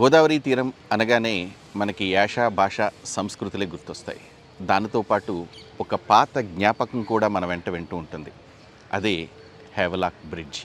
గోదావరి తీరం అనగానే మనకి యాష భాష సంస్కృతులే గుర్తొస్తాయి. దానితో పాటు ఒక పాత జ్ఞాపకం కూడా మన వెంట వింటూ ఉంటుంది. అదే హేవలాక్ బ్రిడ్జ్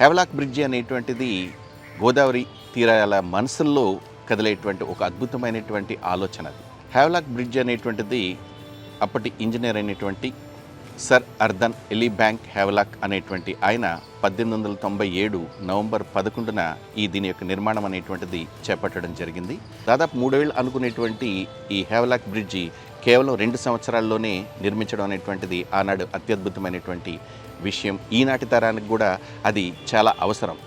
హెవలాక్ బ్రిడ్జి అనేటువంటిది గోదావరి తీరాల మనసుల్లో కదిలేటువంటి ఒక అద్భుతమైనటువంటి ఆలోచన అది. హెవలాక్ బ్రిడ్జ్ అనేటువంటిది అప్పటి ఇంజనీర్ అయినటువంటి sir Arthur Elibank Havelock అనేటువంటి ఆయన పద్దెనిమిది వందల తొంభై ఏడు నవంబర్ పదకొండున ఈ దీని యొక్క నిర్మాణం అనేటువంటిది చేపట్టడం జరిగింది. దాదాపు మూడేళ్ళు అనుకునేటువంటి ఈ హెవలాక్ బ్రిడ్జి కేవలం రెండు సంవత్సరాల్లోనే నిర్మించడం అనేటువంటిది ఆనాడు అత్యద్భుతమైనటువంటి విషయం. ఈనాటి తరానికి కూడా అది చాలా అవసరం.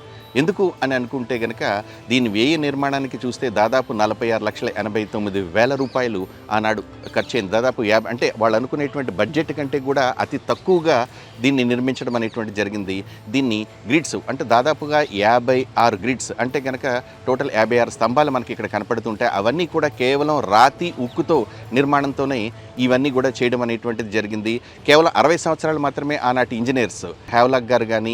ఎందుకు అని అనుకుంటే గనక దీని వ్యయ నిర్మాణానికి చూస్తే దాదాపు నలభై ఆరు లక్షల ఎనభై తొమ్మిది వేల రూపాయలు ఆనాడు ఖర్చు అయింది దాదాపు యాభై అంటే వాళ్ళు అనుకునేటువంటి బడ్జెట్ కంటే కూడా అతి తక్కువగా దీన్ని నిర్మించడం అనేటువంటి జరిగింది. దీన్ని గ్రిడ్స్ అంటే దాదాపుగా యాభై ఆరు గ్రిడ్స్ అంటే కనుక టోటల్ యాభై ఆరు స్తంభాలు మనకి ఇక్కడ కనపడుతుంటాయి. అవన్నీ కూడా కేవలం రాతి ఉక్కుతో నిర్మాణంతోనే ఇవన్నీ కూడా చేయడం అనేటువంటిది జరిగింది. కేవలం అరవై సంవత్సరాలు మాత్రమే ఆనాటి ఇంజనీర్స్ హ్యావ్లాక్ గారు కానీ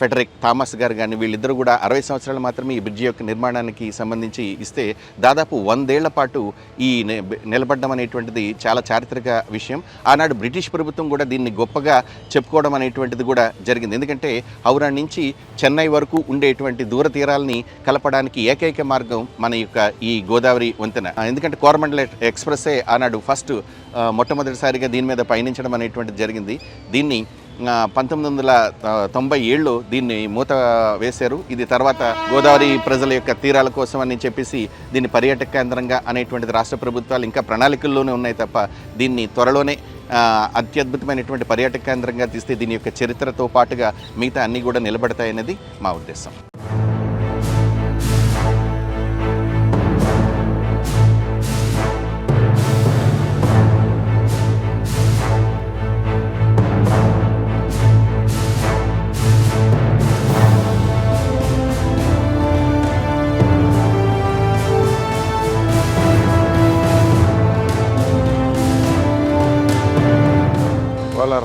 ఫెడరిక్ థామస్ గారు కానీ వీళ్ళిద్దరు కూడా అరవై సంవత్సరాలు మాత్రమే ఈ బ్రిడ్జి యొక్క నిర్మాణానికి సంబంధించి ఇస్తే దాదాపు వందేళ్ళ పాటు ఈ ని- నిలబడడం అనేటువంటిది చాలా చారిత్రక విషయం. ఆనాడు బ్రిటిష్ ప్రభుత్వం కూడా దీన్ని గొప్పగా చెప్పుకోవడం అనేటువంటిది కూడా జరిగింది. ఎందుకంటే హౌరా నుంచి చెన్నై వరకు ఉండేటువంటి దూర తీరాలని కలపడానికి ఏకైక మార్గం మన యొక్క ఈ గోదావరి వంతెన. ఎందుకంటే కోరమండల ఎక్స్ప్రెస్సే ఆనాడు ఫస్ట్ మొట్టమొదటిసారిగా దీని మీద పయనించడం అనేటువంటిది జరిగింది. దీన్ని పంతొమ్మిది వందల తొంభై ఏళ్ళు దీన్ని మూత వేశారు. ఇది తర్వాత గోదావరి ప్రజల యొక్క తీరాల కోసం అని చెప్పేసి దీన్ని పర్యాటక కేంద్రంగా అనేటువంటిది రాష్ట్ర ప్రభుత్వాలు ఇంకా ప్రణాళికల్లోనే ఉన్నాయి తప్ప దీన్ని త్వరలోనే అత్యద్భుతమైనటువంటి పర్యాటక కేంద్రంగా తీస్తే దీని యొక్క చరిత్రతో పాటుగా మిగతా అన్నీ కూడా నిలబడతాయనేది మా ఉద్దేశం.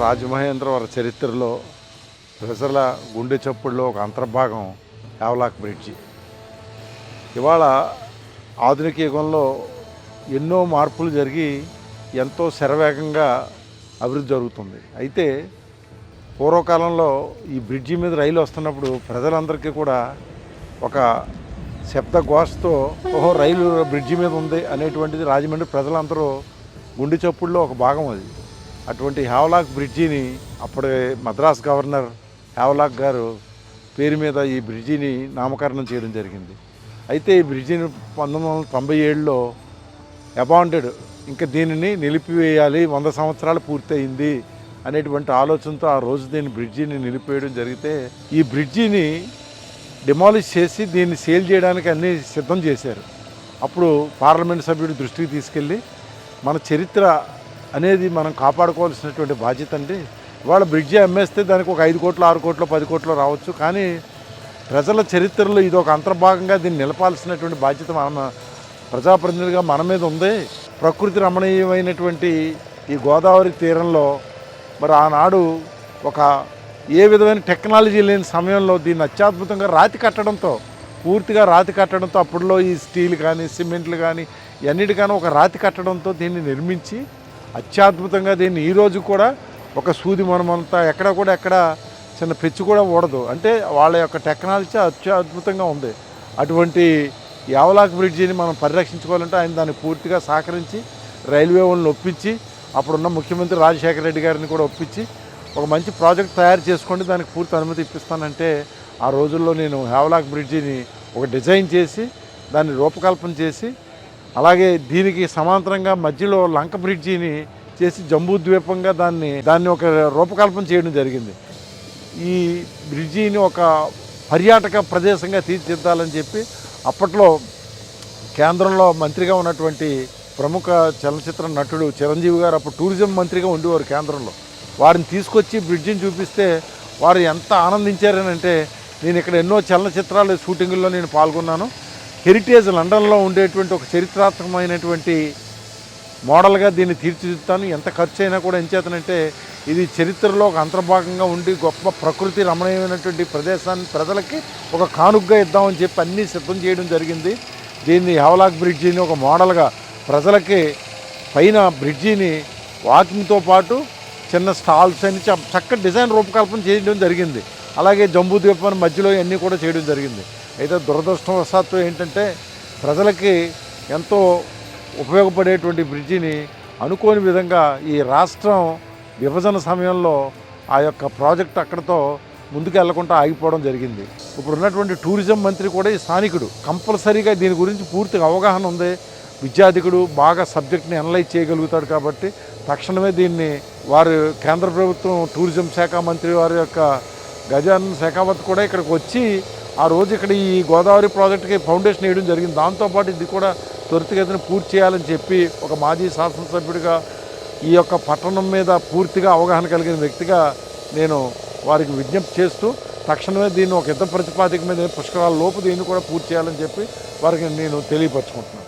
రాజమహేంద్రవర చరిత్రలో ప్రజల గుండె చప్పుడులో ఒక అంతర్భాగం యావలాక్ బ్రిడ్జి. ఇవాళ ఆధునిక యుగంలో ఎన్నో మార్పులు జరిగి ఎంతో శరవేగంగా అభివృద్ధి జరుగుతుంది. అయితే పూర్వకాలంలో ఈ బ్రిడ్జి మీద రైలు వస్తున్నప్పుడు ప్రజలందరికీ కూడా ఒక శబ్ద ఘోషతో ఓహో రైలు బ్రిడ్జి మీద ఉంది అనేటువంటిది రాజమండ్రి ప్రజలందరూ గుండె చప్పుడులో ఒక భాగం అది. అటువంటి హ్యావలాక్ బ్రిడ్జిని అప్పుడే మద్రాస్ గవర్నర్ హ్యావలాక్ గారు పేరు మీద ఈ బ్రిడ్జిని నామకరణం చేయడం జరిగింది. అయితే ఈ బ్రిడ్జిని పంతొమ్మిది వందల తొంభై ఏడులో అబాండెడ్ ఇంకా దీనిని నిలిపివేయాలి వంద సంవత్సరాలు పూర్తయింది అనేటువంటి ఆలోచనతో ఆ రోజు దీని బ్రిడ్జిని నిలిపివేయడం జరిగితే ఈ బ్రిడ్జిని డిమాలిష్ చేసి దీన్ని సేల్ చేయడానికి అన్నీ సిద్ధం చేశారు. అప్పుడు పార్లమెంట్ సభ్యుడి దృష్టికి తీసుకెళ్ళి మన చరిత్ర అనేది మనం కాపాడుకోవాల్సినటువంటి బాధ్యత అండి. ఇవాళ బ్రిడ్జి అమ్మేస్తే దానికి ఒక ఐదు కోట్లు ఆరు కోట్లు పది కోట్లు రావచ్చు. కానీ ప్రజల చరిత్రలో ఇది ఒక అంతర్భాగంగా దీన్ని నిలపాల్సినటువంటి బాధ్యత మన ప్రజాప్రతినిధులుగా మన మీద ఉంది. ప్రకృతి రమణీయమైనటువంటి ఈ గోదావరి తీరంలో మరి ఆనాడు ఒక ఏ విధమైన టెక్నాలజీ లేని సమయంలో దీన్ని అత్యద్భుతంగా రాతి కట్టడంతో పూర్తిగా రాతి కట్టడంతో అప్పుడులో ఈ స్టీల్ కానీ సిమెంట్లు కానీ ఇవన్నిటికన్నా ఒక రాతి కట్టడంతో దీన్ని నిర్మించి అత్యద్భుతంగా దీన్ని ఈరోజు కూడా ఒక సూది మనమంతా ఎక్కడ కూడా ఎక్కడ చిన్న పెచ్చు కూడా ఓడదు అంటే వాళ్ళ యొక్క టెక్నాలజీ అత్యద్భుతంగా ఉంది. అటువంటి యావలాక్ బ్రిడ్జిని మనం పరిరక్షించుకోవాలంటే ఆయన దాన్ని పూర్తిగా సహకరించి రైల్వే వాళ్ళని ఒప్పించి అప్పుడున్న ముఖ్యమంత్రి రాజశేఖర రెడ్డి గారిని కూడా ఒప్పించి ఒక మంచి ప్రాజెక్ట్ తయారు చేసుకోండి దానికి పూర్తి అనుమతి ఇప్పిస్తానంటే ఆ రోజుల్లో నేను హ్యావలాక్ బ్రిడ్జిని ఒక డిజైన్ చేసి దాన్ని రూపకల్పన చేసి అలాగే దీనికి సమాంతరంగా మధ్యలో లంక బ్రిడ్జిని చేసి జంబూ ద్వీపంగా దాన్ని దాన్ని ఒక రూపకల్పన చేయడం జరిగింది. ఈ బ్రిడ్జిని ఒక పర్యాటక ప్రదేశంగా తీర్చిదిద్దాలని చెప్పి అప్పట్లో కేంద్రంలో మంత్రిగా ఉన్నటువంటి ప్రముఖ చలనచిత్ర నటుడు చిరంజీవి గారు అప్పుడు టూరిజం మంత్రిగా ఉండేవారు కేంద్రంలో. వారిని తీసుకొచ్చి బ్రిడ్జిని చూపిస్తే వారు ఎంత ఆనందించారనంటే నేను ఇక్కడ ఎన్నో చలనచిత్రాలు షూటింగుల్లో నేను పాల్గొన్నాను. హెరిటేజ్ లండన్లో ఉండేటువంటి ఒక చరిత్రాత్మకమైనటువంటి మోడల్గా దీన్ని తీర్చిదిద్దుతాను. ఎంత ఖర్చు అయినా కూడా ఎంచేతనంటే ఇది చరిత్రలో ఒక అంతర్భాగంగా ఉండి గొప్ప ప్రకృతి రమణీయమైనటువంటి ప్రదేశాన్ని ప్రజలకి ఒక కానుగ్గా ఇద్దామని చెప్పి అన్నీ సిద్ధం చేయడం జరిగింది. దీన్ని హెవలాక్ బ్రిడ్జిని ఒక మోడల్గా ప్రజలకి పైన బ్రిడ్జిని వాకింగ్తో పాటు చిన్న స్టాల్స్ అని చ- చక్కటి డిజైన్ రూపకల్పన చేయడం జరిగింది. అలాగే జంబూ ద్వీపం మధ్యలో ఇవన్నీ కూడా చేయడం జరిగింది. అయితే దురదృష్టవశాత్తు ఏంటంటే ప్రజలకి ఎంతో ఉపయోగపడేటువంటి బ్రిడ్జిని అనుకోని విధంగా ఈ రాష్ట్రం విభజన సమయంలో ఆ యొక్క ప్రాజెక్ట్ అక్కడతో ముందుకు వెళ్ళకుండా ఆగిపోవడం జరిగింది. ఇప్పుడు ఉన్నటువంటి టూరిజం మంత్రి కూడా ఈ స్థానికుడు. కంపల్సరీగా దీని గురించి పూర్తిగా అవగాహన ఉంది. విద్యార్థికుడు బాగా సబ్జెక్ట్ని అనలైజ్ చేయగలుగుతాడు కాబట్టి తక్షణమే దీన్ని వారు కేంద్ర ప్రభుత్వం టూరిజం శాఖ మంత్రి వారి యొక్క గజానన్ శాఖావత్ కూడా ఇక్కడికి వచ్చి ఆ రోజు ఇక్కడ ఈ గోదావరి ప్రాజెక్టుకి ఫౌండేషన్ వేయడం జరిగింది. దాంతోపాటు ఇది కూడా త్వరితగతిన పూర్తి చేయాలని చెప్పి ఒక మాజీ శాసనసభ్యుడిగా ఈ యొక్క పట్టణం మీద పూర్తిగా అవగాహన కలిగిన వ్యక్తిగా నేను వారికి విజ్ఞప్తి చేస్తూ తక్షణమే దీన్ని ఒక యుద్ధ ప్రతిపాదిక మీద పుష్కరాల లోపు దీన్ని కూడా పూర్తి చేయాలని చెప్పి వారికి నేను తెలియపరచుకుంటున్నాను.